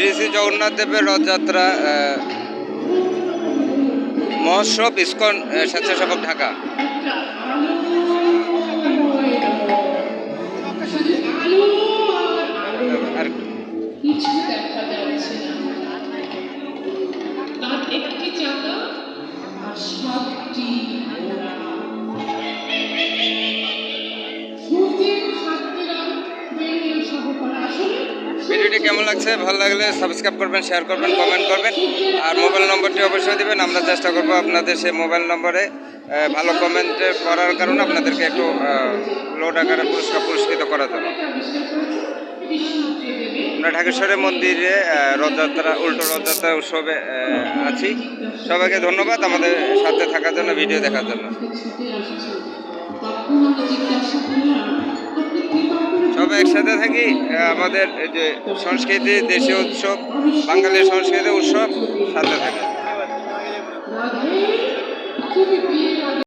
শ্রী শ্রী জগন্নাথ দেবের রথযাত্রা মহোৎসব ইস্কন স্বেচ্ছাসেবক ঢাকা। একটি চাকা আর ভিডিওটি কেমন লাগছে? ভালো লাগলে সাবস্ক্রাইব করবেন শেয়ার করবেন কমেন্ট করবেন। আর মোবাইল নম্বরটি অবশ্যই দেবেন। আমরা চেষ্টা করব আপনাদের সেই মোবাইল নম্বরে ভালো কমেন্ট করার কারণে আপনাদেরকে একটু লোড আকারে পুরস্কার পুরস্কৃত করার জন্য। আমরা ঢাকেশ্বরের মন্দিরে রথযাত্রা, উল্টো রথযাত্রা উৎসবে আছি। সবাইকে ধন্যবাদ আমাদের সাথে থাকার জন্য, ভিডিও দেখার জন্য। সবাই একসাথে থাকি আমাদের যে সংস্কৃতি দেশীয় উৎসব বাঙালির সংস্কৃতি উৎসব সাথে থাকি।